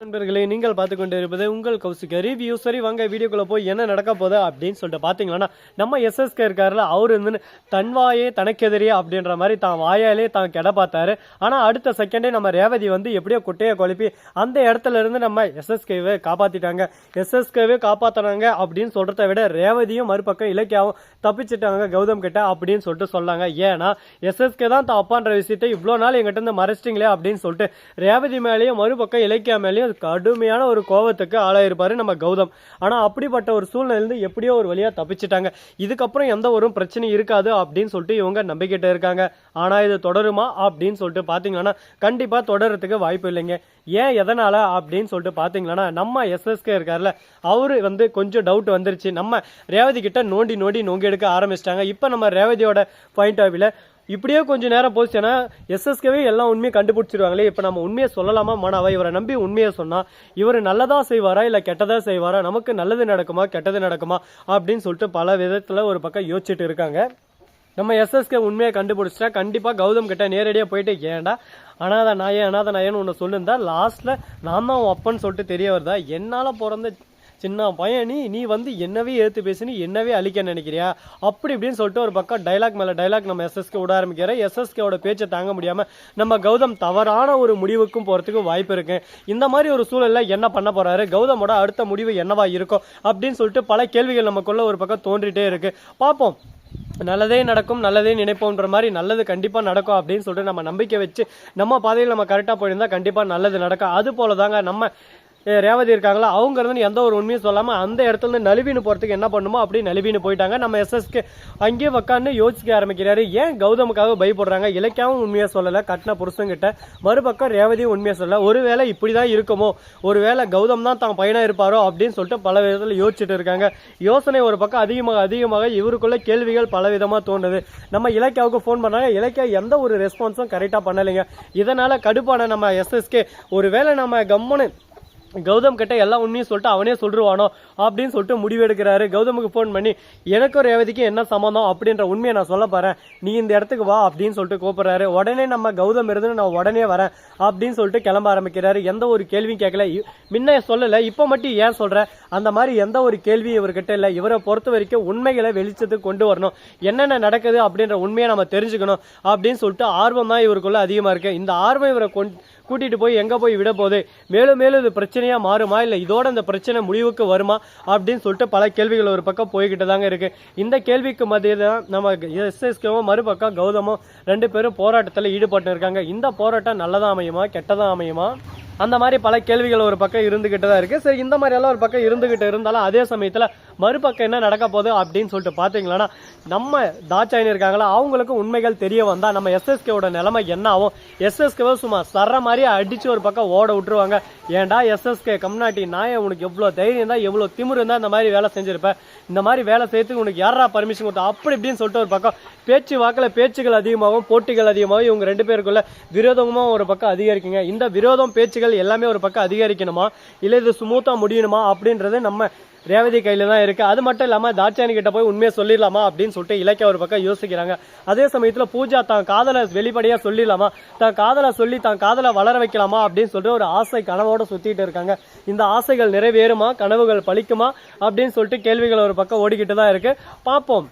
நண்பர்களே நீங்கள் பார்த்து கொண்டு இருப்பது உங்கள் கௌசிக்க ரிவ்யூ சரி வாங்க வீடியோக்குள்ளே போய் என்ன நடக்க போகுது அப்படின்னு சொல்லிட்டு பார்த்தீங்கன்னா நம்ம எஸ்எஸ்கே இருக்காருல அவர் வந்து தன்வாயே தனக்கெதிரியே அப்படின்ற மாதிரி தான் வாயாலே தான் கெட பார்த்தாரு. ஆனால் அடுத்த செகண்டே நம்ம ரேவதி வந்து எப்படியோ குட்டையை குழப்பி அந்த இடத்துல இருந்து நம்ம எஸ்எஸ்கேவை காப்பாற்றிட்டாங்க எஸ்எஸ்கேவே காப்பாத்துறாங்க அப்படின்னு சொல்கிறத விட ரேவதியும் மறுபக்கம் இலக்கியாவும் தப்பிச்சிட்டாங்க கௌதம் கிட்ட அப்படின்னு சொல்லிட்டு சொல்லாங்க ஏன்னா எஸ்எஸ்கே தான் தான் அப்பான்ற விஷயத்தை இவ்வளோ நாள் எங்கிட்ட இருந்து மறைச்சிட்டிங்களே அப்படின்னு சொல்லிட்டு ரேவதி மேலேயும் மறுபக்கம் இலக்கியா மேலேயும் கடுமையான ஒரு கோவத்துக்கு ஆளாயிருப்பாரு நம்ம கௌதம். ஆனா அப்படிப்பட்ட ஒரு சூழ்நிலையிலிருந்து எப்படியோ ஒரு வழியா தப்பிச்சிட்டாங்க. இதுக்கப்புறம் எந்த ஒரு பிரச்சனையும் இருக்காது அப்படின்னு சொல்லிட்டு இவங்க நம்பிக்கிட்டு இருக்காங்க. ஆனா இது தொடருமா அப்படின்னு சொல்லிட்டு பாத்தீங்கன்னா கண்டிப்பா தொடர்றதுக்கு வாய்ப்பு இல்லைங்க. ஏன் எதனால அப்படின்னு சொல்லிட்டு பாத்தீங்கன்னா நம்ம எஸ்எஸ்கே இருக்கார்ல அவரு வந்து கொஞ்சம் டவுட் வந்துருச்சு. நம்ம ரேவதி கிட்ட நோண்டி நோண்டி நோங்கி எடுக்க ஆரம்பிச்சிட்டாங்க. இப்போ நம்ம ரேவதியோட பாயிண்ட் ஆஃப் வியூல இப்படியே கொஞ்ச நேரம் போச்சுன்னா எஸ்எஸ்கேவே எல்லாம் உண்மையை கண்டுபிடிச்சிருவாங்களே. இப்போ நம்ம உண்மையை சொல்லலாமா மனவா? இவரை நம்பி உண்மையை சொன்னா இவர் நல்லதா செய்வாரா இல்லை கெட்டதா செய்வாரா? நமக்கு நல்லது நடக்குமா கெட்டது நடக்குமா? அப்படின்னு சொல்லிட்டு பல விதத்தில் ஒரு பக்கம் யோசிச்சுட்டு இருக்காங்க. நம்ம எஸ்எஸ்கே உண்மையை கண்டுபிடிச்சிட்டா கண்டிப்பாக கௌதம் கிட்ட நேரடியாக போயிட்டு ஏன்டா அனாத நாயே அனாத நாயன்னு ஒன்று சொல்லியிருந்தா லாஸ்ட்டில் நான் தான் உன் அப்பன்னு சொல்லிட்டு தெரிய வருதா என்னால் பிறந்த சின்ன பையன் நீ நீ வந்து என்னவே ஏற்று பேசி நீ என்னவே அழிக்க நினைக்கிறியா? அப்படி இப்படின்னு சொல்லிட்டு ஒரு பக்கம் டைலாக் மேலே டைலாக் நம்ம எஸ்எஸ்கே விட ஆரம்பிக்கிற எஸ்எஸ்கேவோட பேச்சை தாங்க முடியாமல் நம்ம கௌதம் தவறான ஒரு முடிவுக்கும் போகிறதுக்கு வாய்ப்பு இருக்கு. இந்த மாதிரி ஒரு சூழலில் என்ன பண்ண போறாரு? கௌதமோட அடுத்த முடிவு என்னவா இருக்கும்? அப்படின்னு சொல்லிட்டு பல கேள்விகள் நமக்குள்ள ஒரு பக்கம் தோன்றிட்டே இருக்கு. பார்ப்போம். நல்லதே நடக்கும் நல்லதே நினைப்போன்ற மாதிரி நல்லது கண்டிப்பாக நடக்கும் அப்படின்னு சொல்லிட்டு நம்ம நம்பிக்கை வச்சு நம்ம பாதையில் நம்ம கரெக்டாக போயிருந்தால் கண்டிப்பாக நல்லது நடக்கும். அது போல தாங்க நம்ம ரேவதி இருக்காங்களா? அவங்க இருந்து எந்த ஒரு உண்மையும் சொல்லாமல் அந்த இடத்துல இருந்து நழுவின்னு போகிறதுக்கு என்ன பண்ணுமோ அப்படி நழுவின்னு போயிட்டாங்க. நம்ம எஸ்எஸ்கே அங்கேயே உக்காந்து யோசிக்க ஆரம்பிக்கிறாரு. ஏன் கௌதமுக்காக பயப்படுறாங்க? இலக்கியாவும் உண்மையாக சொல்லலை. கட்டின புருஷங்கிட்ட மறுபக்கம் ரேவதியும் உண்மையாக சொல்லலை. ஒருவேளை இப்படிதான் இருக்குமோ? ஒருவேளை கௌதம் தான் தான் பையனாக இருப்பாரோ? அப்படின்னு சொல்லிட்டு பல விதத்தில் யோசிச்சுட்டு இருக்காங்க. யோசனை ஒரு பக்கம் அதிகமாக அதிகமாக இவருக்குள்ள கேள்விகள் பல விதமாக தோணுது நம்ம இலக்கியாவுக்கு ஃபோன் பண்ணாங்க. இலக்கியா எந்த ஒரு ரெஸ்பான்ஸும் கரெக்டாக பண்ணலைங்க. இதனால் கடுப்பான நம்ம எஸ்எஸ்கே ஒருவேளை நம்ம கம்முன்னு கௌதம் கிட்ட எல்லா உண்மையும் சொல்லிட்டு அவனே சொல்லிடுவானோ அப்படின்னு சொல்லிட்டு முடிவெடுக்கிறாரு கௌதமுக்கு ஃபோன் பண்ணி எனக்கு ஒரு ரேவதிக்கும் என்ன சம்மந்தம் அப்படின்ற உண்மையை நான் சொல்ல போறேன். நீ இந்த இடத்துக்கு வா அப்படின்னு சொல்லிட்டு கூப்பிடுறாரு. உடனே நம்ம கௌதம் இருந்து நான் உடனே வரேன் அப்படின்னு சொல்லிட்டு கிளம்ப ஆரம்பிக்கிறாரு. எந்த ஒரு கேள்வியும் கேட்கல. முன்ன சொல்லல இப்போ மட்டும் ஏன் சொல்ற? அந்த மாதிரி எந்த ஒரு கேள்வியும் இவர்கிட்ட இல்லை. இவரை பொறுத்த வரைக்கும் உண்மைகளை வெளிச்சத்துக்கு கொண்டு வரணும். என்னென்ன நடக்குது அப்படின்ற உண்மையை நம்ம தெரிஞ்சுக்கணும் அப்படின்னு சொல்லிட்டு ஆர்வம் தான் இவருக்குள்ள அதிகமா இருக்கு. இந்த ஆர்வம் இவரை கொண்டு கூட்டிட்டு போய் எங்க போய் விட போகுது? மேலும் மேலும் இது பிரச்சனையா மாறுமா? இல்ல இதோட இந்த பிரச்சனை முடிவுக்கு வருமா? அப்படின்னு சொல்லிட்டு பல கேள்விகள் ஒரு பக்கம் போய்கிட்டு தாங்க இருக்கு. இந்த கேள்விக்கு மத்தியில் தான் நம்ம எஸ்எஸ்கேவும் மறுபக்கம் கௌதமும் ரெண்டு பேரும் போராட்டத்தில் ஈடுபட்டு இருக்காங்க இந்த போராட்டம் நல்லதா அமையுமா? கெட்டதா அமையுமா? அந்த மாதிரி பல கேள்விகள் ஒரு பக்கம் இருந்துக்கிட்டு தான் இருக்குது சரி இந்த மாதிரி எல்லாம் ஒரு பக்கம் இருந்துக்கிட்டு இருந்தாலும் அதே சமயத்தில் மறுபக்கம் என்ன நடக்க போகுது அப்படின்னு சொல்லிட்டு பார்த்தீங்களன்னா நம்ம தாட்சாயின் இருக்காங்களா அவங்களுக்கு உண்மைகள் தெரிய வந்தால் நம்ம எஸ்எஸ்கேவோட நிலைமை என்ன ஆகும் எஸ்எஸ்கேவை சும்மா சர்ற மாதிரி அடித்து ஒரு பக்கம் ஓட விட்டுருவாங்க. ஏன்டா எஸ்எஸ்கே கம்நாட்டி நாயை உனக்கு எவ்வளோ தைரியம் தான் எவ்வளோ திமிரு இருந்தால் இந்த மாதிரி வேலை செஞ்சுருப்பேன் இந்த மாதிரி வேலை செய்யறதுக்கு உனக்கு யாரா பர்மிஷன் கொடுத்தா? அப்படி இப்படின்னு சொல்லிட்டு ஒரு பக்கம் பேச்சு வாக்கில் பேச்சுகள் அதிகமாகவும் போட்டிகள் அதிகமாகவும் இவங்க ரெண்டு பேருக்குள்ள விரோதமும் ஒரு பக்கம் அதிகரிக்குங்க. இந்த விரோதம் பேச்சுகள் எல்லாமே ஒரு பக்கம் அதிகரிக்கணுமா? இல்லை இது ஸ்மூத்தா முடியணுமா? அப்படின்றது நம்ம ரேவதி கையில தான் இருக்கு. அது மட்டும் இல்லாம தாட்சாயணி கிட்ட போய் உண்மையை சொல்லிடலாமா அப்படின்னு சொல்லிட்டு இலக்கிய ஒரு பக்கம் யோசிக்கிறாங்க. அதே சமயத்தில் பூஜா தான் காதலை வெளிப்படையாக சொல்லிடலாமா? தான் காதலை சொல்லி தான் காதலை வளர வைக்கலாமா அப்படின்னு சொல்லிட்டு ஒரு ஆசை கனவோட சுற்றிட்டு இருக்காங்க. இந்த ஆசைகள் நிறைவேறுமா? கனவுகள் பழிக்குமா? அப்படின்னு சொல்லிட்டு கேள்விகள் ஒரு பக்கம் ஓடிக்கிட்டு தான் இருக்கு. பார்ப்போம்.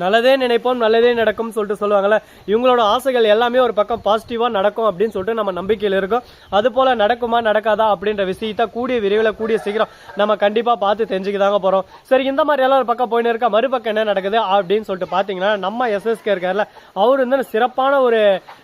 நல்லதே நினைப்போம் நல்லதே நடக்கும் சொல்லிட்டு சொல்லுவாங்கல்ல. இவங்களோட ஆசைகள் எல்லாமே ஒரு பக்கம் பாசிட்டிவாக நடக்கும் அப்படின்னு சொல்லிட்டு நம்ம நம்பிக்கையில் இருக்கோம். அது போல நடக்குமா நடக்காதா அப்படின்ற விஷயத்த கூடிய விரைவில் கூடிய சீக்கிரம் நம்ம கண்டிப்பாக பார்த்து தெரிஞ்சுக்க தாங்க சரி இந்த மாதிரி எல்லாம் ஒரு பக்கம் போயின்னு இருக்கா? மறுபக்கம் என்ன நடக்குது அப்படின்னு சொல்லிட்டு பார்த்தீங்கன்னா நம்ம எஸ்எஸ்கே இருக்கார்ல அவர் வந்து சிறப்பான ஒரு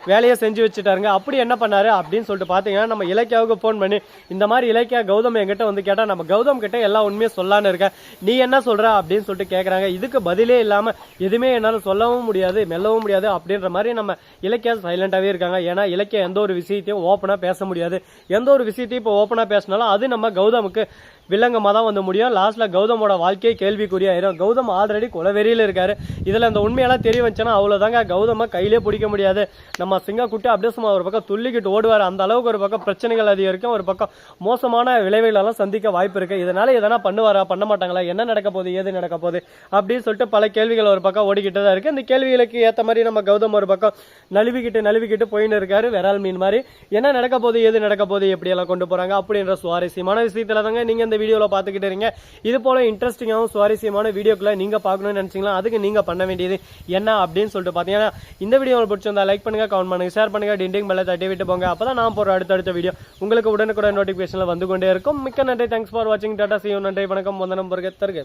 வேலையை செஞ்சு வச்சுட்டாருங்க. அப்படி என்ன பண்ணாரு அப்படின்னு சொல்லிட்டு பார்த்தீங்கன்னா நம்ம இலக்கியாவுக்கு ஃபோன் பண்ணி இந்த மாதிரி இலக்கியா கௌதம் என்கிட்ட வந்து கேட்டால் நம்ம கௌதம் கிட்ட எல்லா உண்மையும் சொல்லான்னு இருக்கேன் நீ என்ன சொல்கிற அப்படின்னு சொல்லிட்டு கேட்குறாங்க இதுக்கு பதிலே இல்லாமல் எதுவுமே என்னால் சொல்லவும் முடியாது மெல்லவும் முடியாது அப்படின்ற மாதிரி நம்ம இலக்கியா சைலண்டாகவே இருக்காங்க. ஏன்னா இலக்கியா எந்த ஒரு விஷயத்தையும் ஓப்பனாக பேச முடியாது. எந்த ஒரு விஷயத்தையும் இப்போ ஓப்பனாக பேசினாலும் அது நம்ம கௌதமுக்கு வில்லங்கமாக தான் வந்து முடியும். லாஸ்ட்டில் கௌதமோட வாழ்க்கையே கேள்விக்குறியாயிரும் கௌதம் ஆல்ரெடி குலவெறியில இருக்காரு. இதில் இந்த உண்மையெல்லாம் தெரிய வந்துச்சுன்னா அவ்வளோதாங்க கௌதம கையிலே பிடிக்க முடியாது. நம்ம சிங்கக்குட்டி அப்படியே சும்மா ஒரு பக்கம் துள்ளிக்கிட்டு ஓடுவார். அந்த அளவுக்கு ஒரு பக்கம் பிரச்சனைகள் அதிகம் இருக்கும் ஒரு பக்கம் மோசமான விளைவுகளெல்லாம் சந்திக்க வாய்ப்பு இருக்குது இதனால் எதனா பண்ணுவாரா? பண்ண மாட்டாங்களா? என்ன நடக்க போகுது? ஏது நடக்க போகுது? அப்படின்னு சொல்லிட்டு பல கேள்விகள் ஒரு பக்கம் ஓடிக்கிட்டு தான் இருக்குது இந்த கேள்விகளுக்கு ஏற்ற மாதிரி நம்ம கௌதம் ஒரு பக்கம் நழுவிக்கிட்டு நழுவிக்கிட்டு போயின்னு இருக்காரு. விரால் மீன் மாதிரி. என்ன நடக்க போகுது? எது நடக்க போகுது? எப்படியெல்லாம் கொண்டு போகிறாங்க அப்படின்ற சுவாரஸ்யமான விஷயத்தில் தாங்க நீங்கள் இந்த வீடியோவில் பார்த்துக்கிட்டு இருங்க. இது போல இன்ட்ரெஸ்டிங்காகவும் சுவாரஸ்யமான வீடியோக்குள்ள நீங்கள் பார்க்கணும்னு நினச்சிங்களா? அதுக்கு நீங்கள் பண்ண வேண்டியது என்ன அப்படின்னு சொல்லிட்டு பார்த்தீங்கன்னா இந்த வீடியோ பிடிச்சிருந்தா லைக் பண்ணுங்க கமெண்ட் பண்ணுங்க ஷேர் பண்ணுங்க டிண்டிங் பெல்ல தட்டி விட்டு போங்க. அப்பதான் நான் போகிற அடுத்தடுத்த வீடியோ உங்களுக்கு உடனுக்குடன் நோட்டிஃபிகேஷனில் வந்து கொண்டே இருக்கும். மிக்க நன்றி. தேங்க்ஸ் ஃபார் வாட்சிங் டாட்டா சியூ நன்றி. வணக்கம். வந்தனம் பொறுக்க தருக.